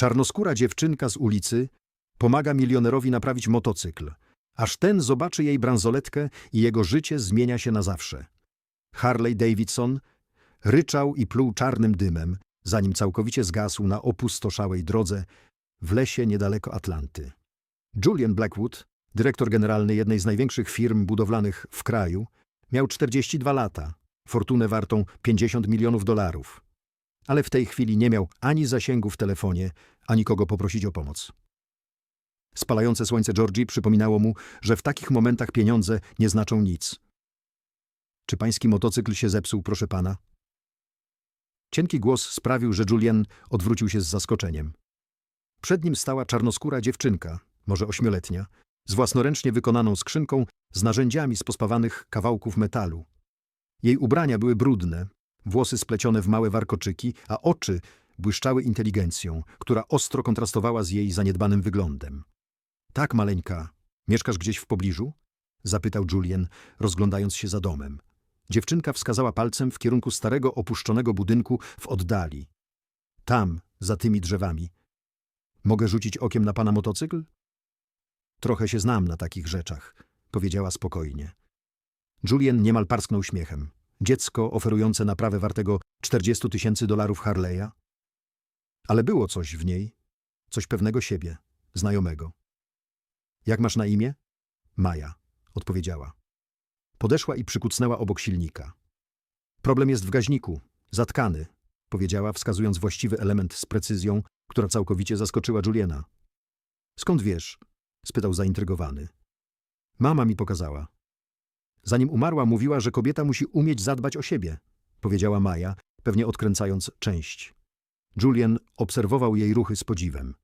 Czarnoskóra dziewczynka z ulicy pomaga milionerowi naprawić motocykl, aż ten zobaczy jej bransoletkę i jego życie zmienia się na zawsze. Harley Davidson ryczał i pluł czarnym dymem, zanim całkowicie zgasł na opustoszałej drodze w lesie niedaleko Atlanty. Julian Blackwood, dyrektor generalny jednej z największych firm budowlanych w kraju, miał 42 lata, fortunę wartą 50 milionów dolarów. Ale w tej chwili nie miał ani zasięgu w telefonie, ani kogo poprosić o pomoc. Spalające słońce Georgii przypominało mu, że w takich momentach pieniądze nie znaczą nic. Czy pański motocykl się zepsuł, proszę pana? Cienki głos sprawił, że Julian odwrócił się z zaskoczeniem. Przed nim stała czarnoskóra dziewczynka, może ośmioletnia, z własnoręcznie wykonaną skrzynką z narzędziami z pospawanych kawałków metalu. Jej ubrania były brudne, włosy splecione w małe warkoczyki, a oczy błyszczały inteligencją, która ostro kontrastowała z jej zaniedbanym wyglądem. Tak, maleńka, mieszkasz gdzieś w pobliżu? zapytał Julian, rozglądając się za domem. Dziewczynka wskazała palcem w kierunku starego, opuszczonego budynku w oddali. Tam, za tymi drzewami. Mogę rzucić okiem na pana motocykl? Trochę się znam na takich rzeczach, powiedziała spokojnie. Julian niemal parsknął śmiechem. Dziecko oferujące naprawę wartego 40 tysięcy dolarów Harley'a? Ale było coś w niej, coś pewnego siebie, znajomego. Jak masz na imię? Maja, odpowiedziała. Podeszła i przykucnęła obok silnika. Problem jest w gaźniku, zatkany, powiedziała, wskazując właściwy element z precyzją, która całkowicie zaskoczyła Juliana. Skąd wiesz? spytał zaintrygowany. Mama mi pokazała. Zanim umarła, mówiła, że kobieta musi umieć zadbać o siebie, powiedziała Maja, pewnie odkręcając część. Julian obserwował jej ruchy z podziwem.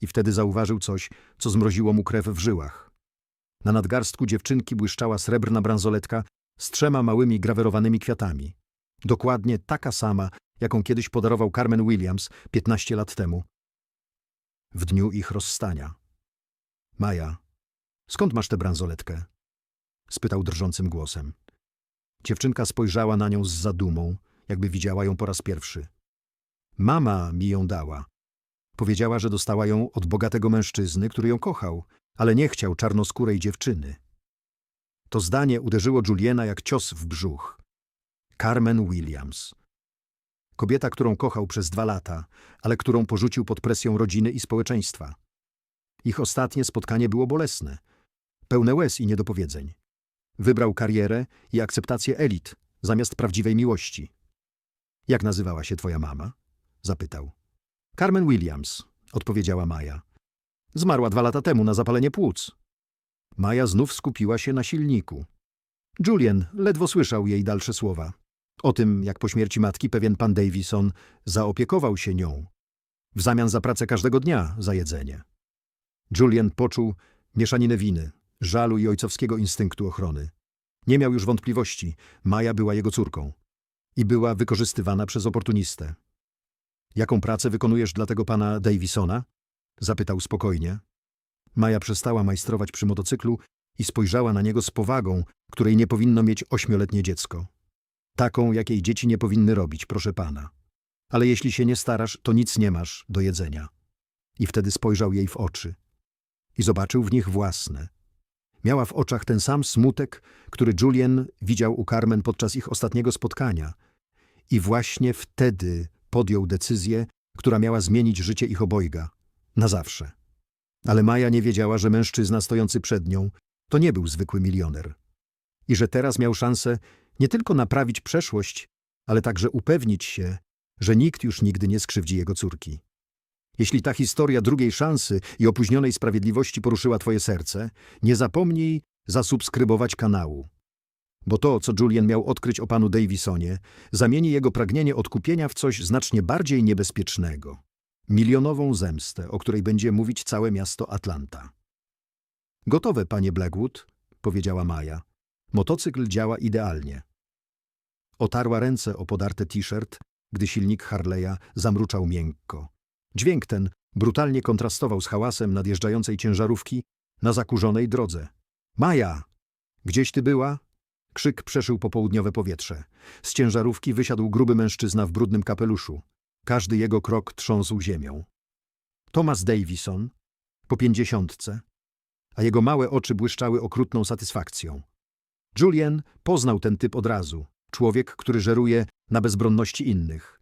I wtedy zauważył coś, co zmroziło mu krew w żyłach. Na nadgarstku dziewczynki błyszczała srebrna bransoletka z trzema małymi grawerowanymi kwiatami. Dokładnie taka sama, jaką kiedyś podarował Carmen Williams 15 lat temu. W dniu ich rozstania. Maja, skąd masz tę bransoletkę? Spytał drżącym głosem. Dziewczynka spojrzała na nią z zadumą, jakby widziała ją po raz pierwszy. Mama mi ją dała. Powiedziała, że dostała ją od bogatego mężczyzny, który ją kochał, ale nie chciał czarnoskórej dziewczyny. To zdanie uderzyło Juliana jak cios w brzuch. Carmen Williams. Kobieta, którą kochał przez dwa lata, ale którą porzucił pod presją rodziny i społeczeństwa. Ich ostatnie spotkanie było bolesne, pełne łez i niedopowiedzeń. Wybrał karierę i akceptację elit zamiast prawdziwej miłości. Jak nazywała się twoja mama? zapytał. Carmen Williams, odpowiedziała Maja. Zmarła dwa lata temu na zapalenie płuc. Maja znów skupiła się na silniku. Julian ledwo słyszał jej dalsze słowa. O tym, jak po śmierci matki pewien pan Davison zaopiekował się nią. W zamian za pracę każdego dnia za jedzenie. Julian poczuł mieszaninę winy, żalu i ojcowskiego instynktu ochrony. Nie miał już wątpliwości, Maja była jego córką. I była wykorzystywana przez oportunistę. Jaką pracę wykonujesz dla tego pana Davisona? Zapytał spokojnie. Maja przestała majstrować przy motocyklu i spojrzała na niego z powagą, której nie powinno mieć ośmioletnie dziecko. Taką, jakiej dzieci nie powinny robić, proszę pana. Ale jeśli się nie starasz, to nic nie masz do jedzenia. I wtedy spojrzał jej w oczy. I zobaczył w nich własne. Miała w oczach ten sam smutek, który Julian widział u Carmen podczas ich ostatniego spotkania. I właśnie wtedy podjął decyzję, która miała zmienić życie ich obojga. Na zawsze. Ale Maja nie wiedziała, że mężczyzna stojący przed nią to nie był zwykły milioner. I że teraz miał szansę nie tylko naprawić przeszłość, ale także upewnić się, że nikt już nigdy nie skrzywdzi jego córki. Jeśli ta historia drugiej szansy i opóźnionej sprawiedliwości poruszyła twoje serce, nie zapomnij zasubskrybować kanału. Bo to, co Julian miał odkryć o panu Davisonie, zamieni jego pragnienie odkupienia w coś znacznie bardziej niebezpiecznego. Milionową zemstę, o której będzie mówić całe miasto Atlanta. Gotowe, panie Blackwood, powiedziała Maja. Motocykl działa idealnie. Otarła ręce o podarte t-shirt, gdy silnik Harley'a zamruczał miękko. Dźwięk ten brutalnie kontrastował z hałasem nadjeżdżającej ciężarówki na zakurzonej drodze. Maja! Gdzieś ty była? Krzyk przeszył popołudniowe powietrze. Z ciężarówki wysiadł gruby mężczyzna w brudnym kapeluszu. Każdy jego krok trząsł ziemią. Thomas Davison, po pięćdziesiątce, a jego małe oczy błyszczały okrutną satysfakcją. Julian poznał ten typ od razu. Człowiek, który żeruje na bezbronności innych.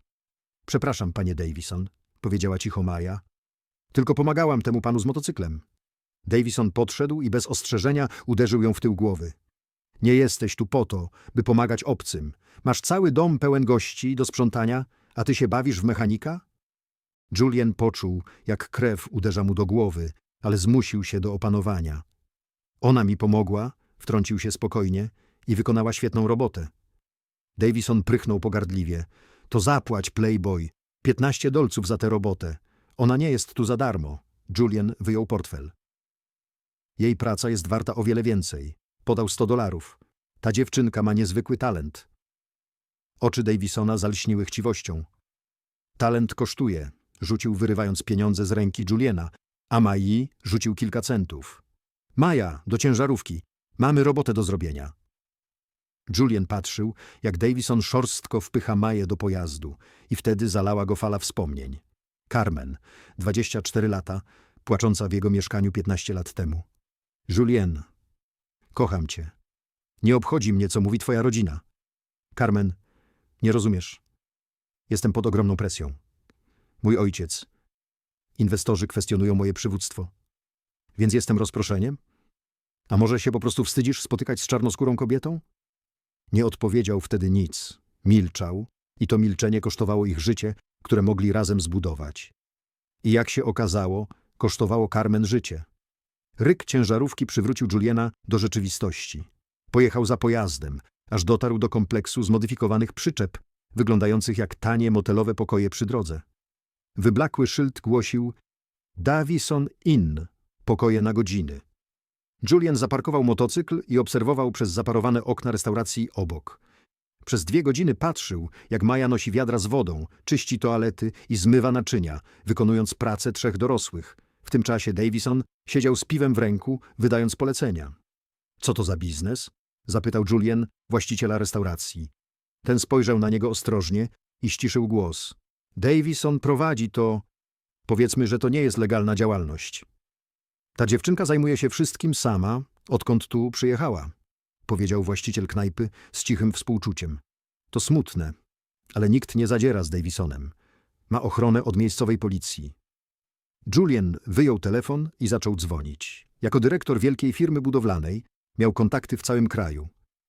Przepraszam, panie Davison, powiedziała cicho Maja. Tylko pomagałam temu panu z motocyklem. Davison podszedł i bez ostrzeżenia uderzył ją w tył głowy. Nie jesteś tu po to, by pomagać obcym. Masz cały dom pełen gości do sprzątania, a ty się bawisz w mechanika? Julian poczuł, jak krew uderza mu do głowy, ale zmusił się do opanowania. Ona mi pomogła, wtrącił się spokojnie i wykonała świetną robotę. Davison prychnął pogardliwie. To zapłać, Playboy. Piętnaście dolców za tę robotę. Ona nie jest tu za darmo. Julian wyjął portfel. Jej praca jest warta o wiele więcej. Podał sto dolarów. Ta dziewczynka ma niezwykły talent. Oczy Davisona zalśniły chciwością. Talent kosztuje, rzucił wyrywając pieniądze z ręki Juliana, a Mai rzucił kilka centów. Maja, do ciężarówki. Mamy robotę do zrobienia. Julian patrzył, jak Davison szorstko wpycha Maję do pojazdu i wtedy zalała go fala wspomnień. Carmen, 24 lata, płacząca w jego mieszkaniu 15 lat temu. Julien, kocham cię. Nie obchodzi mnie, co mówi twoja rodzina. Carmen, nie rozumiesz. Jestem pod ogromną presją. Mój ojciec. Inwestorzy kwestionują moje przywództwo. Więc jestem rozproszeniem? A może się po prostu wstydzisz spotykać z czarnoskórą kobietą? Nie odpowiedział wtedy nic. Milczał i to milczenie kosztowało ich życie, które mogli razem zbudować. I jak się okazało, kosztowało Carmen życie. Ryk ciężarówki przywrócił Juliana do rzeczywistości. Pojechał za pojazdem, aż dotarł do kompleksu zmodyfikowanych przyczep, wyglądających jak tanie motelowe pokoje przy drodze. Wyblakły szyld głosił Davison Inn, pokoje na godziny. Julian zaparkował motocykl i obserwował przez zaparowane okna restauracji obok. Przez dwie godziny patrzył, jak Maja nosi wiadra z wodą, czyści toalety i zmywa naczynia, wykonując pracę trzech dorosłych. W tym czasie Davison siedział z piwem w ręku, wydając polecenia. Co to za biznes? zapytał Julian, właściciela restauracji. Ten spojrzał na niego ostrożnie i ściszył głos. Davison prowadzi to... Powiedzmy, że to nie jest legalna działalność. Ta dziewczynka zajmuje się wszystkim sama, odkąd tu przyjechała, powiedział właściciel knajpy z cichym współczuciem. To smutne, ale nikt nie zadziera z Davisonem. Ma ochronę od miejscowej policji. Julian wyjął telefon i zaczął dzwonić. Jako dyrektor wielkiej firmy budowlanej miał kontakty w całym kraju.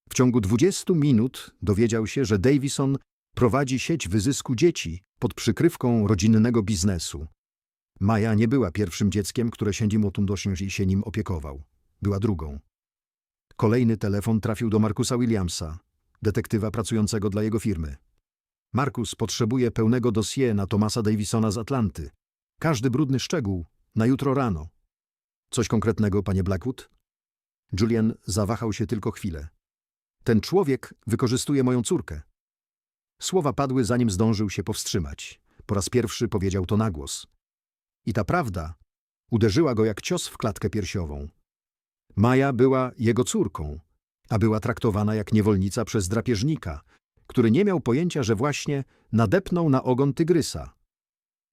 W ciągu 20 minut dowiedział się, że Davison prowadzi sieć wyzysku dzieci pod przykrywką rodzinnego biznesu. Maja nie była pierwszym dzieckiem, które Siendi Motundośnie się nim opiekował. Była drugą. Kolejny telefon trafił do Markusa Williamsa, detektywa pracującego dla jego firmy. Markus potrzebuje pełnego dossier na Thomasa Davisona z Atlanty. Każdy brudny szczegół, na jutro rano. Coś konkretnego, panie Blackwood? Julian zawahał się tylko chwilę. Ten człowiek wykorzystuje moją córkę. Słowa padły, zanim zdążył się powstrzymać. Po raz pierwszy powiedział to na głos. I ta prawda uderzyła go jak cios w klatkę piersiową. Maja była jego córką, a była traktowana jak niewolnica przez drapieżnika, który nie miał pojęcia, że właśnie nadepnął na ogon tygrysa.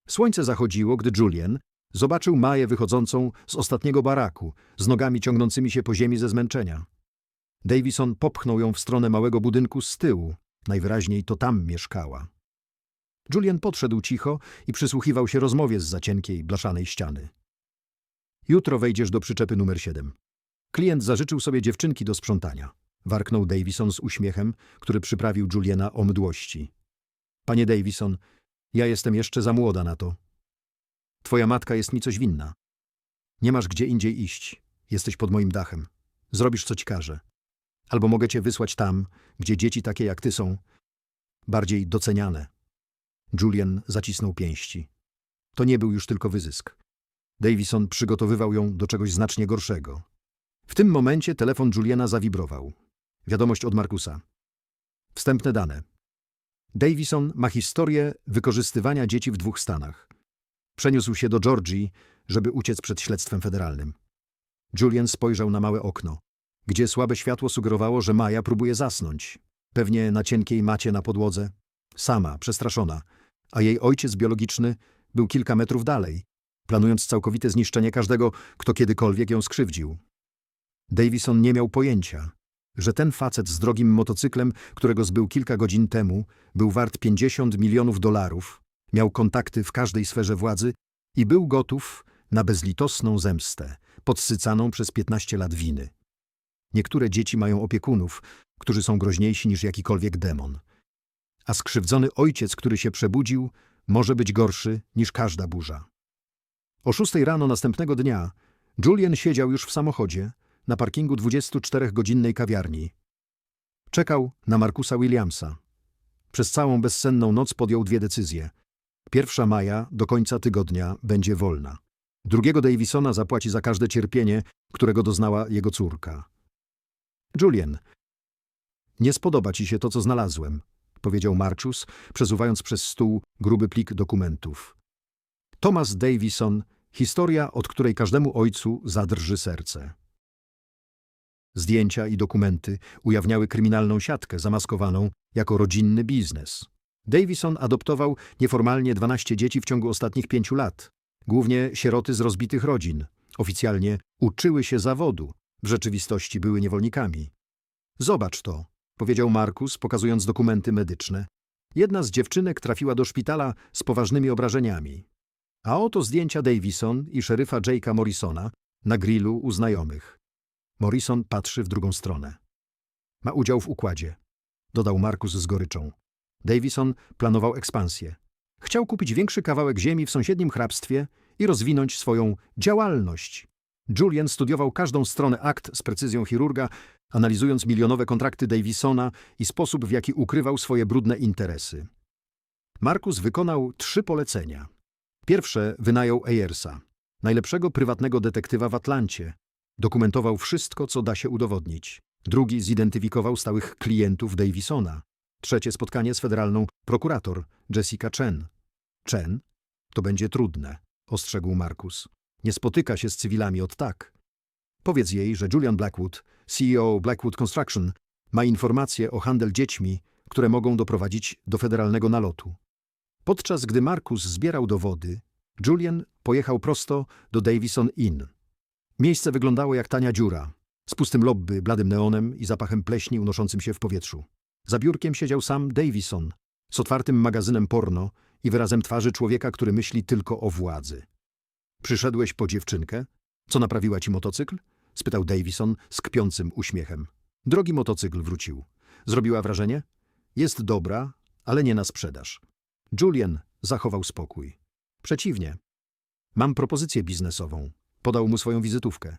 Słońce zachodziło, gdy Julian zobaczył Maję wychodzącą z ostatniego baraku, z nogami ciągnącymi się po ziemi ze zmęczenia. Davison popchnął ją w stronę małego budynku z tyłu, najwyraźniej to tam mieszkała. Julian podszedł cicho i przysłuchiwał się rozmowie z zacienkiej, blaszanej ściany. Jutro wejdziesz do przyczepy numer 7. Klient zażyczył sobie dziewczynki do sprzątania. Warknął Davison z uśmiechem, który przyprawił Juliana o mdłości. Panie Davison, ja jestem jeszcze za młoda na to. Twoja matka jest mi coś winna. Nie masz gdzie indziej iść. Jesteś pod moim dachem. Zrobisz, co ci każę. Albo mogę cię wysłać tam, gdzie dzieci takie jak ty są bardziej doceniane. Julian zacisnął pięści. To nie był już tylko wyzysk. Davison przygotowywał ją do czegoś znacznie gorszego. W tym momencie telefon Juliana zawibrował. Wiadomość od Markusa. Wstępne dane. Davison ma historię wykorzystywania dzieci w dwóch stanach. Przeniósł się do Georgii, żeby uciec przed śledztwem federalnym. Julian spojrzał na małe okno, gdzie słabe światło sugerowało, że Maja próbuje zasnąć. Pewnie na cienkiej macie na podłodze. Sama, przestraszona, a jej ojciec biologiczny był kilka metrów dalej, planując całkowite zniszczenie każdego, kto kiedykolwiek ją skrzywdził. Davison nie miał pojęcia, że ten facet z drogim motocyklem, którego zbył kilka godzin temu, był wart 50 milionów dolarów, miał kontakty w każdej sferze władzy i był gotów na bezlitosną zemstę, podsycaną przez 15 lat winy. Niektóre dzieci mają opiekunów, którzy są groźniejsi niż jakikolwiek demon. A skrzywdzony ojciec, który się przebudził, może być gorszy niż każda burza. O szóstej rano następnego dnia Julian siedział już w samochodzie na parkingu 24-godzinnej kawiarni. Czekał na Markusa Williamsa. Przez całą bezsenną noc podjął dwie decyzje. Pierwsza maja do końca tygodnia będzie wolna. Drugiego Davisona zapłaci za każde cierpienie, którego doznała jego córka. Julian, nie spodoba ci się to, co znalazłem, powiedział Marcus, przesuwając przez stół gruby plik dokumentów. Thomas Davison, historia, od której każdemu ojcu zadrży serce. Zdjęcia i dokumenty ujawniały kryminalną siatkę zamaskowaną jako rodzinny biznes. Davison adoptował nieformalnie 12 dzieci w ciągu ostatnich pięciu lat. Głównie sieroty z rozbitych rodzin. Oficjalnie uczyły się zawodu, w rzeczywistości były niewolnikami. Zobacz to, powiedział Markus, pokazując dokumenty medyczne. Jedna z dziewczynek trafiła do szpitala z poważnymi obrażeniami. A oto zdjęcia Davison i szeryfa Jake'a Morrisona na grillu u znajomych. Morrison patrzy w drugą stronę. Ma udział w układzie, dodał Markus z goryczą. Davison planował ekspansję. Chciał kupić większy kawałek ziemi w sąsiednim hrabstwie i rozwinąć swoją działalność. Julian studiował każdą stronę akt z precyzją chirurga, analizując milionowe kontrakty Davisona i sposób, w jaki ukrywał swoje brudne interesy. Markus wykonał trzy polecenia. Pierwsze wynajął Ayersa, najlepszego prywatnego detektywa w Atlancie. Dokumentował wszystko, co da się udowodnić. Drugi zidentyfikował stałych klientów Davisona. Trzecie spotkanie z federalną prokurator Jessica Chen. Chen? To będzie trudne, ostrzegł Markus. Nie spotyka się z cywilami od tak. Powiedz jej, że Julian Blackwood, CEO Blackwood Construction, ma informacje o handel dziećmi, które mogą doprowadzić do federalnego nalotu. Podczas gdy Markus zbierał dowody, Julian pojechał prosto do Davison Inn. Miejsce wyglądało jak tania dziura, z pustym lobby, bladym neonem i zapachem pleśni unoszącym się w powietrzu. Za biurkiem siedział sam Davison, z otwartym magazynem porno i wyrazem twarzy człowieka, który myśli tylko o władzy. Przyszedłeś po dziewczynkę? Co naprawiła ci motocykl? spytał Davison z kpiącym uśmiechem. Drogi motocykl wrócił. Zrobiła wrażenie? Jest dobra, ale nie na sprzedaż. Julian zachował spokój. Przeciwnie. Mam propozycję biznesową. Podał mu swoją wizytówkę.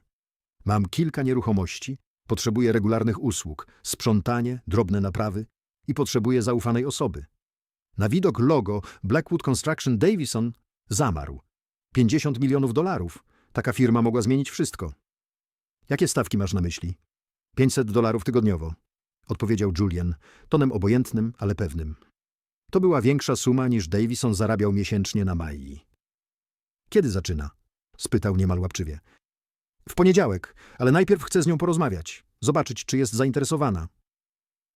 Mam kilka nieruchomości, potrzebuję regularnych usług, sprzątanie, drobne naprawy i potrzebuję zaufanej osoby. Na widok logo Blackwood Construction Davison zamarł. 50 milionów dolarów. Taka firma mogła zmienić wszystko. Jakie stawki masz na myśli? 500 dolarów tygodniowo, odpowiedział Julian, tonem obojętnym, ale pewnym. To była większa suma niż Davison zarabiał miesięcznie na Mai. Kiedy zaczyna? spytał niemal łapczywie. W poniedziałek, ale najpierw chcę z nią porozmawiać, zobaczyć, czy jest zainteresowana.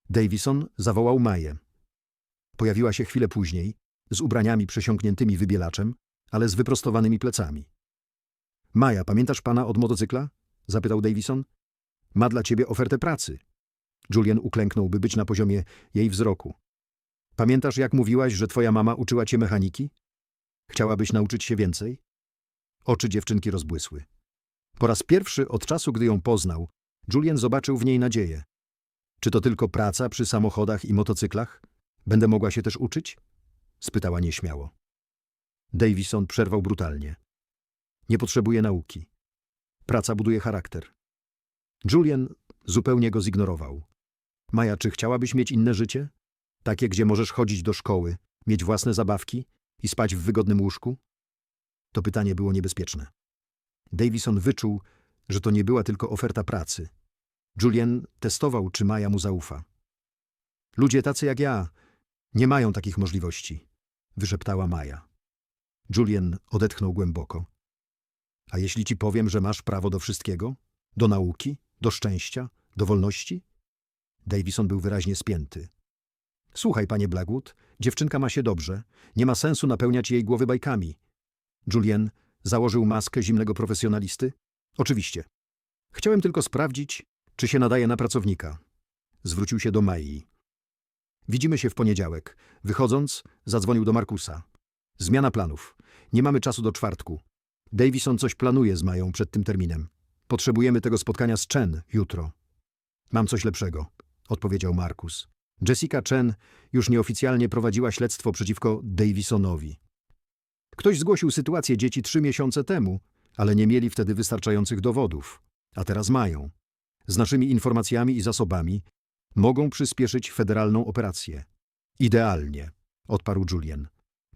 Davison zawołał Maję. Pojawiła się chwilę później, z ubraniami przesiąkniętymi wybielaczem, ale z wyprostowanymi plecami. Maja, pamiętasz pana od motocykla? zapytał Davison. Ma dla ciebie ofertę pracy. Julian uklęknął, by być na poziomie jej wzroku. Pamiętasz, jak mówiłaś, że twoja mama uczyła cię mechaniki? Chciałabyś nauczyć się więcej? Oczy dziewczynki rozbłysły. Po raz pierwszy od czasu, gdy ją poznał, Julian zobaczył w niej nadzieję. Czy to tylko praca przy samochodach i motocyklach? Będę mogła się też uczyć? spytała nieśmiało. Davison przerwał brutalnie. Nie potrzebuje nauki. Praca buduje charakter. Julian zupełnie go zignorował. Maja, czy chciałabyś mieć inne życie? Takie, gdzie możesz chodzić do szkoły, mieć własne zabawki i spać w wygodnym łóżku? To pytanie było niebezpieczne. Davison wyczuł, że to nie była tylko oferta pracy. Julian testował, czy Maja mu zaufa. Ludzie tacy jak ja nie mają takich możliwości, wyszeptała Maja. Julian odetchnął głęboko. A jeśli ci powiem, że masz prawo do wszystkiego? Do nauki? Do szczęścia? Do wolności? Davison był wyraźnie spięty. Słuchaj, panie Blackwood, dziewczynka ma się dobrze. Nie ma sensu napełniać jej głowy bajkami. Julian Założył maskę zimnego profesjonalisty? Oczywiście. Chciałem tylko sprawdzić, czy się nadaje na pracownika. Zwrócił się do Mai. Widzimy się w poniedziałek. Wychodząc, zadzwonił do Markusa. Zmiana planów. Nie mamy czasu do czwartku. Davison coś planuje z Mają przed tym terminem. Potrzebujemy tego spotkania z Chen jutro. Mam coś lepszego, odpowiedział Markus. Jessica Chen już nieoficjalnie prowadziła śledztwo przeciwko Davisonowi. Ktoś zgłosił sytuację dzieci trzy miesiące temu, ale nie mieli wtedy wystarczających dowodów, a teraz mają. Z naszymi informacjami i zasobami mogą przyspieszyć federalną operację. Idealnie, odparł Julian.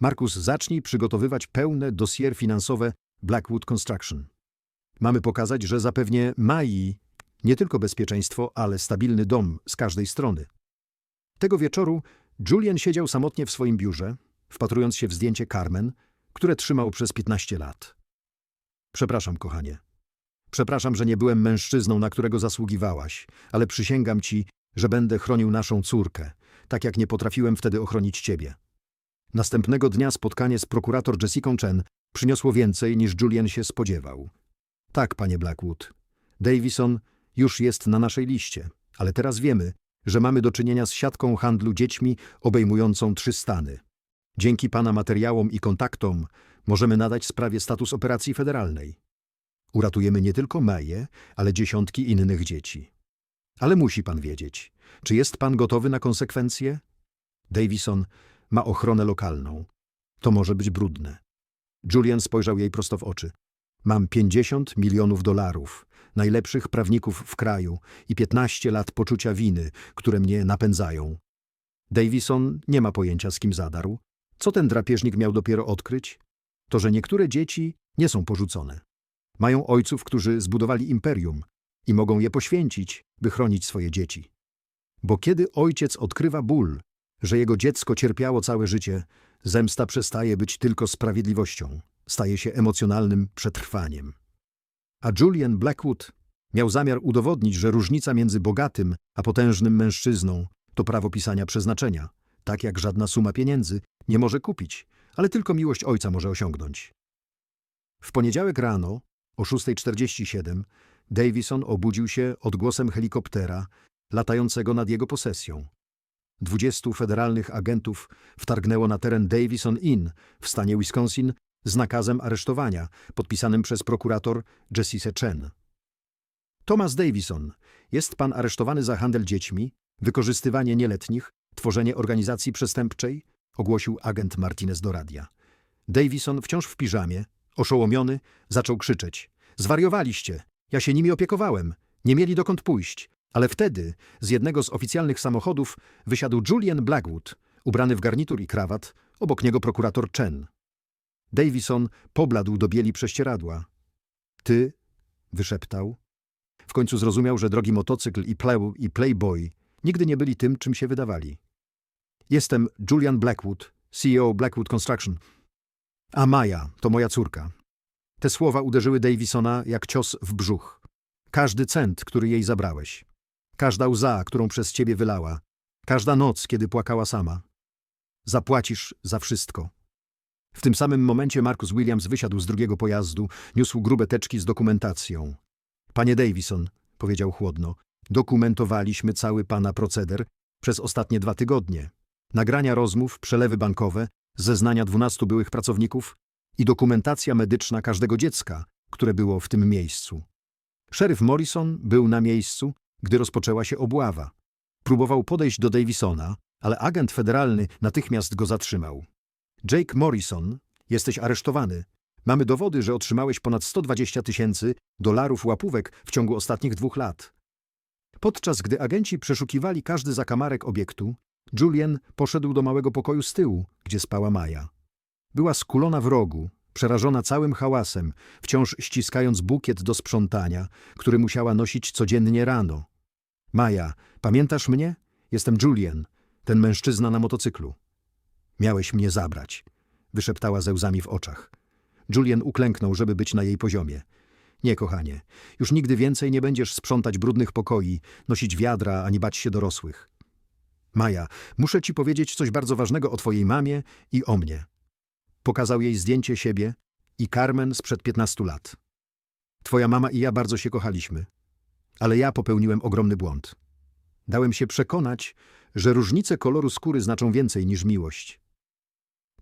Markus, zacznij przygotowywać pełne dossier finansowe Blackwood Construction. Mamy pokazać, że zapewnie Mai nie tylko bezpieczeństwo, ale stabilny dom z każdej strony. Tego wieczoru Julian siedział samotnie w swoim biurze, wpatrując się w zdjęcie Carmen, które trzymał przez 15 lat. Przepraszam, kochanie. Przepraszam, że nie byłem mężczyzną, na którego zasługiwałaś, ale przysięgam ci, że będę chronił naszą córkę, tak jak nie potrafiłem wtedy ochronić ciebie. Następnego dnia spotkanie z prokurator Jessica Chen przyniosło więcej, niż Julian się spodziewał. Tak, panie Blackwood. Davison już jest na naszej liście, ale teraz wiemy, że mamy do czynienia z siatką handlu dziećmi obejmującą trzy stany. Dzięki pana materiałom i kontaktom możemy nadać sprawie status operacji federalnej. Uratujemy nie tylko Maję, ale dziesiątki innych dzieci. Ale musi pan wiedzieć, czy jest pan gotowy na konsekwencje? Davison ma ochronę lokalną. To może być brudne. Julian spojrzał jej prosto w oczy. Mam 50 milionów dolarów, najlepszych prawników w kraju i 15 lat poczucia winy, które mnie napędzają. Davison nie ma pojęcia, z kim zadarł. Co ten drapieżnik miał dopiero odkryć? To, że niektóre dzieci nie są porzucone. Mają ojców, którzy zbudowali imperium i mogą je poświęcić, by chronić swoje dzieci. Bo kiedy ojciec odkrywa ból, że jego dziecko cierpiało całe życie, zemsta przestaje być tylko sprawiedliwością, staje się emocjonalnym przetrwaniem. A Julian Blackwood miał zamiar udowodnić, że różnica między bogatym a potężnym mężczyzną to prawo pisania przeznaczenia, tak jak żadna suma pieniędzy nie może kupić, ale tylko miłość ojca może osiągnąć. W poniedziałek rano o 6.47 Davison obudził się odgłosem helikoptera latającego nad jego posesją. Dwudziestu federalnych agentów wtargnęło na teren Davison Inn w stanie Wisconsin z nakazem aresztowania podpisanym przez prokurator Jessica Chen. Thomas Davison, jest pan aresztowany za handel dziećmi, wykorzystywanie nieletnich, tworzenie organizacji przestępczej, ogłosił agent Martinez do radia. Davison, wciąż w piżamie, oszołomiony, zaczął krzyczeć. Zwariowaliście! Ja się nimi opiekowałem. Nie mieli dokąd pójść. Ale wtedy z jednego z oficjalnych samochodów wysiadł Julian Blackwood, ubrany w garnitur i krawat, obok niego prokurator Chen. Davison pobladł do bieli prześcieradła. Ty, wyszeptał. W końcu zrozumiał, że drogi motocykl i pleł i playboy nigdy nie byli tym, czym się wydawali. Jestem Julian Blackwood, CEO Blackwood Construction. A Maja to moja córka. Te słowa uderzyły Davisona jak cios w brzuch. Każdy cent, który jej zabrałeś. Każda łza, którą przez ciebie wylała. Każda noc, kiedy płakała sama. Zapłacisz za wszystko. W tym samym momencie Marcus Williams wysiadł z drugiego pojazdu, niósł grube teczki z dokumentacją. Panie Davison, powiedział chłodno, dokumentowaliśmy cały pana proceder przez ostatnie dwa tygodnie. Nagrania rozmów, przelewy bankowe, zeznania dwunastu byłych pracowników i dokumentacja medyczna każdego dziecka, które było w tym miejscu. Szeryf Morrison był na miejscu, gdy rozpoczęła się obława. Próbował podejść do Davisona, ale agent federalny natychmiast go zatrzymał. Jake Morrison, jesteś aresztowany. Mamy dowody, że otrzymałeś ponad 120 tysięcy dolarów łapówek w ciągu ostatnich dwóch lat. Podczas gdy agenci przeszukiwali każdy zakamarek obiektu, Julian poszedł do małego pokoju z tyłu, gdzie spała Maja. Była skulona w rogu, przerażona całym hałasem, wciąż ściskając bukiet do sprzątania, który musiała nosić codziennie rano. Maja, pamiętasz mnie? Jestem Julian, ten mężczyzna na motocyklu. Miałeś mnie zabrać, wyszeptała ze łzami w oczach. Julian uklęknął, żeby być na jej poziomie. Nie, kochanie, już nigdy więcej nie będziesz sprzątać brudnych pokoi, nosić wiadra, ani bać się dorosłych. Maja, muszę ci powiedzieć coś bardzo ważnego o twojej mamie i o mnie. Pokazał jej zdjęcie siebie i Carmen sprzed 15 lat. Twoja mama i ja bardzo się kochaliśmy, ale ja popełniłem ogromny błąd. Dałem się przekonać, że różnice koloru skóry znaczą więcej niż miłość.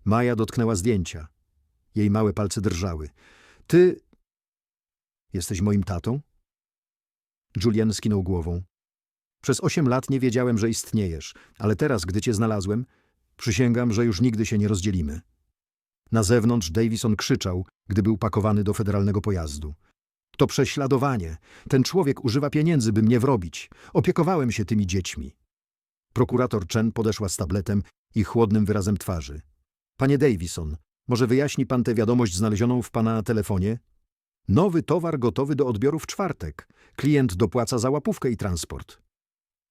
Maja dotknęła zdjęcia. Jej małe palce drżały. Ty... Jesteś moim tatą? Julian skinął głową. Przez osiem lat nie wiedziałem, że istniejesz, ale teraz, gdy cię znalazłem, przysięgam, że już nigdy się nie rozdzielimy. Na zewnątrz Davison krzyczał, gdy był pakowany do federalnego pojazdu. To prześladowanie. Ten człowiek używa pieniędzy, by mnie wrobić. Opiekowałem się tymi dziećmi. Prokurator Chen podeszła z tabletem i chłodnym wyrazem twarzy. Panie Davison, może wyjaśni pan tę wiadomość znalezioną w pana telefonie? Nowy towar gotowy do odbioru w czwartek. Klient dopłaca za łapówkę i transport.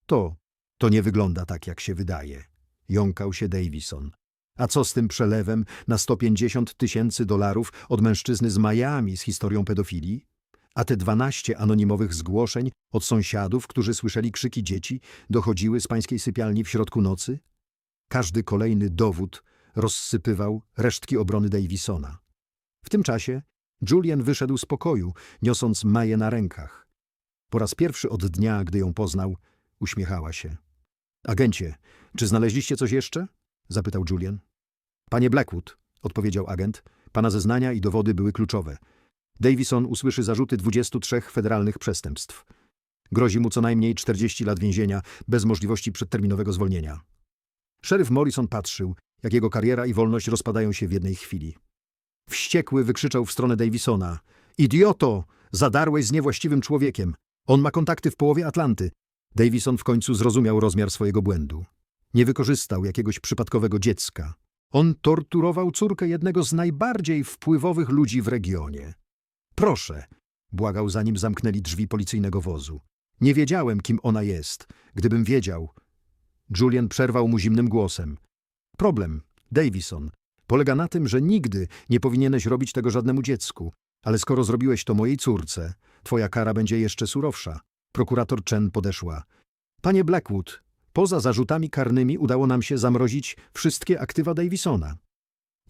To, to nie wygląda tak, jak się wydaje. Jąkał się Davison. A co z tym przelewem na 150 tysięcy dolarów od mężczyzny z Miami z historią pedofilii? A te 12 anonimowych zgłoszeń od sąsiadów, którzy słyszeli krzyki dzieci, dochodziły z pańskiej sypialni w środku nocy? Każdy kolejny dowód rozsypywał resztki obrony Davisona. W tym czasie Julian wyszedł z pokoju, niosąc Maję na rękach. Po raz pierwszy od dnia, gdy ją poznał, uśmiechała się. Agencie, czy znaleźliście coś jeszcze? zapytał Julian. Panie Blackwood, odpowiedział agent, pana zeznania i dowody były kluczowe. Davison usłyszy zarzuty 23 federalnych przestępstw. Grozi mu co najmniej 40 lat więzienia bez możliwości przedterminowego zwolnienia. Szeryf Morrison patrzył, jak jego kariera i wolność rozpadają się w jednej chwili. Wściekły wykrzyczał w stronę Davisona. Idioto! Zadarłeś z niewłaściwym człowiekiem. On ma kontakty w połowie Atlanty. Davison w końcu zrozumiał rozmiar swojego błędu. Nie wykorzystał jakiegoś przypadkowego dziecka. On torturował córkę jednego z najbardziej wpływowych ludzi w regionie. Proszę, błagał zanim zamknęli drzwi policyjnego wozu. Nie wiedziałem, kim ona jest. Gdybym wiedział... Julian przerwał mu zimnym głosem. Problem, Davison, polega na tym, że nigdy nie powinieneś robić tego żadnemu dziecku. Ale skoro zrobiłeś to mojej córce, twoja kara będzie jeszcze surowsza. Prokurator Chen podeszła. Panie Blackwood, poza zarzutami karnymi udało nam się zamrozić wszystkie aktywa Davisona.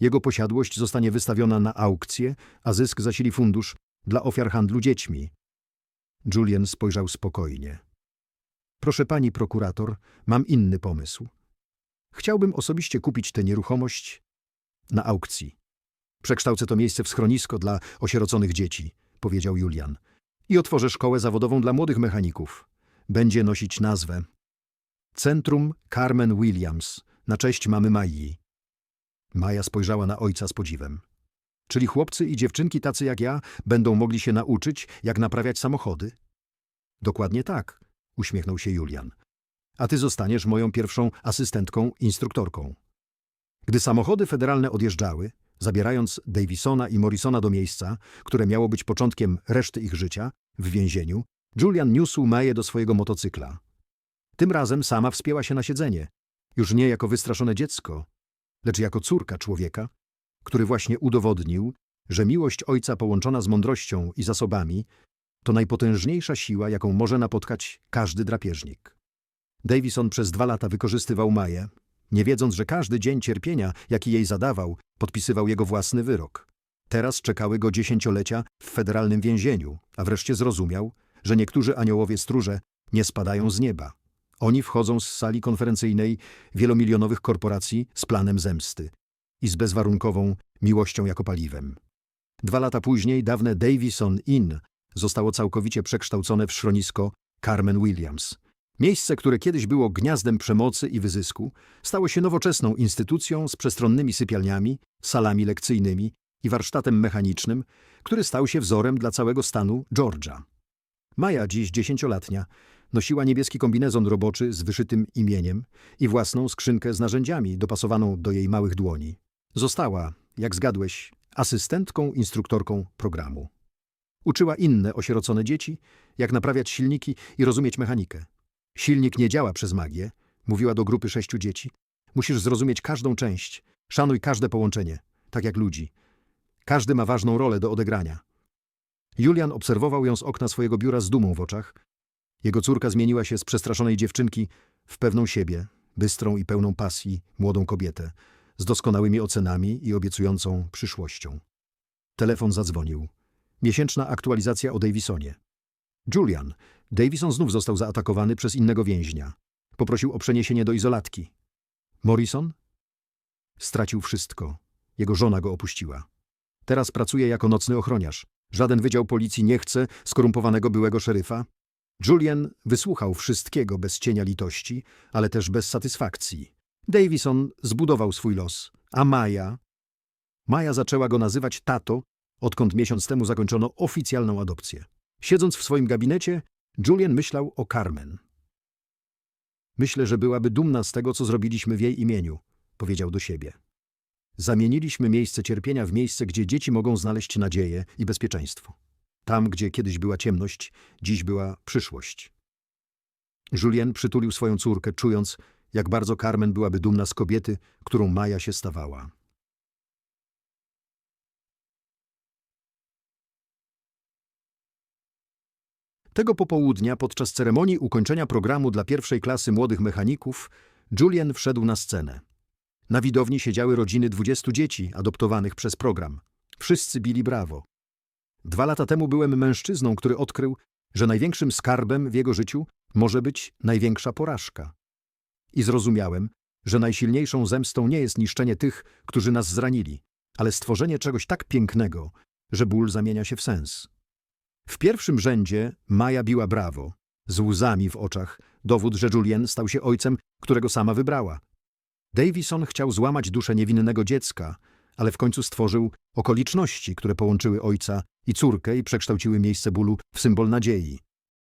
Jego posiadłość zostanie wystawiona na aukcję, a zysk zasili fundusz dla ofiar handlu dziećmi. Julian spojrzał spokojnie. Proszę pani prokurator, mam inny pomysł. Chciałbym osobiście kupić tę nieruchomość na aukcji. Przekształcę to miejsce w schronisko dla osieroconych dzieci, powiedział Julian. I otworzę szkołę zawodową dla młodych mechaników. Będzie nosić nazwę Centrum Carmen Williams na cześć mamy Mai. Maja spojrzała na ojca z podziwem. Czyli chłopcy i dziewczynki tacy jak ja będą mogli się nauczyć, jak naprawiać samochody? Dokładnie tak, uśmiechnął się Julian. A ty zostaniesz moją pierwszą asystentką, instruktorką. Gdy samochody federalne odjeżdżały, zabierając Davisona i Morrisona do miejsca, które miało być początkiem reszty ich życia, w więzieniu, Julian niósł Maję do swojego motocykla. Tym razem sama wspięła się na siedzenie, już nie jako wystraszone dziecko, lecz jako córka człowieka, który właśnie udowodnił, że miłość ojca połączona z mądrością i zasobami to najpotężniejsza siła, jaką może napotkać każdy drapieżnik. Davison przez dwa lata wykorzystywał Maję, nie wiedząc, że każdy dzień cierpienia, jaki jej zadawał, podpisywał jego własny wyrok. Teraz czekały go dziesięciolecia w federalnym więzieniu, a wreszcie zrozumiał, że niektórzy aniołowie stróże nie spadają z nieba. Oni wchodzą z sali konferencyjnej wielomilionowych korporacji z planem zemsty i z bezwarunkową miłością jako paliwem. Dwa lata później dawne Davison Inn zostało całkowicie przekształcone w schronisko Carmen Williams. Miejsce, które kiedyś było gniazdem przemocy i wyzysku, stało się nowoczesną instytucją z przestronnymi sypialniami, salami lekcyjnymi i warsztatem mechanicznym, który stał się wzorem dla całego stanu Georgia. Maja, dziś dziesięciolatnia, nosiła niebieski kombinezon roboczy z wyszytym imieniem i własną skrzynkę z narzędziami dopasowaną do jej małych dłoni. Została, jak zgadłeś, asystentką instruktorką programu. Uczyła inne osierocone dzieci, jak naprawiać silniki i rozumieć mechanikę. Silnik nie działa przez magię, mówiła do grupy sześciu dzieci. Musisz zrozumieć każdą część, szanuj każde połączenie, tak jak ludzi. Każdy ma ważną rolę do odegrania. Julian obserwował ją z okna swojego biura z dumą w oczach. Jego córka zmieniła się z przestraszonej dziewczynki w pewną siebie, bystrą i pełną pasji, młodą kobietę, z doskonałymi ocenami i obiecującą przyszłością. Telefon zadzwonił. Miesięczna aktualizacja o Davisonie. Julian. Davison znów został zaatakowany przez innego więźnia. Poprosił o przeniesienie do izolatki. Morrison? Stracił wszystko. Jego żona go opuściła. Teraz pracuje jako nocny ochroniarz. Żaden wydział policji nie chce skorumpowanego byłego szeryfa. Julian wysłuchał wszystkiego bez cienia litości, ale też bez satysfakcji. Davison zbudował swój los, a Maja... Maja zaczęła go nazywać tato, odkąd miesiąc temu zakończono oficjalną adopcję. Siedząc w swoim gabinecie, Julian myślał o Carmen. Myślę, że byłaby dumna z tego, co zrobiliśmy w jej imieniu, powiedział do siebie. Zamieniliśmy miejsce cierpienia w miejsce, gdzie dzieci mogą znaleźć nadzieję i bezpieczeństwo. Tam, gdzie kiedyś była ciemność, dziś była przyszłość. Julien przytulił swoją córkę, czując, jak bardzo Carmen byłaby dumna z kobiety, którą Maja się stawała. Tego popołudnia, podczas ceremonii ukończenia programu dla pierwszej klasy młodych mechaników, Julien wszedł na scenę. Na widowni siedziały rodziny 20 dzieci adoptowanych przez program. Wszyscy bili brawo. Dwa lata temu byłem mężczyzną, który odkrył, że największym skarbem w jego życiu może być największa porażka. I zrozumiałem, że najsilniejszą zemstą nie jest niszczenie tych, którzy nas zranili, ale stworzenie czegoś tak pięknego, że ból zamienia się w sens. W pierwszym rzędzie Maja biła brawo, z łzami w oczach, dowód, że Julien stał się ojcem, którego sama wybrała. Davison chciał złamać duszę niewinnego dziecka, ale w końcu stworzył okoliczności, które połączyły ojca i córkę i przekształciły miejsce bólu w symbol nadziei.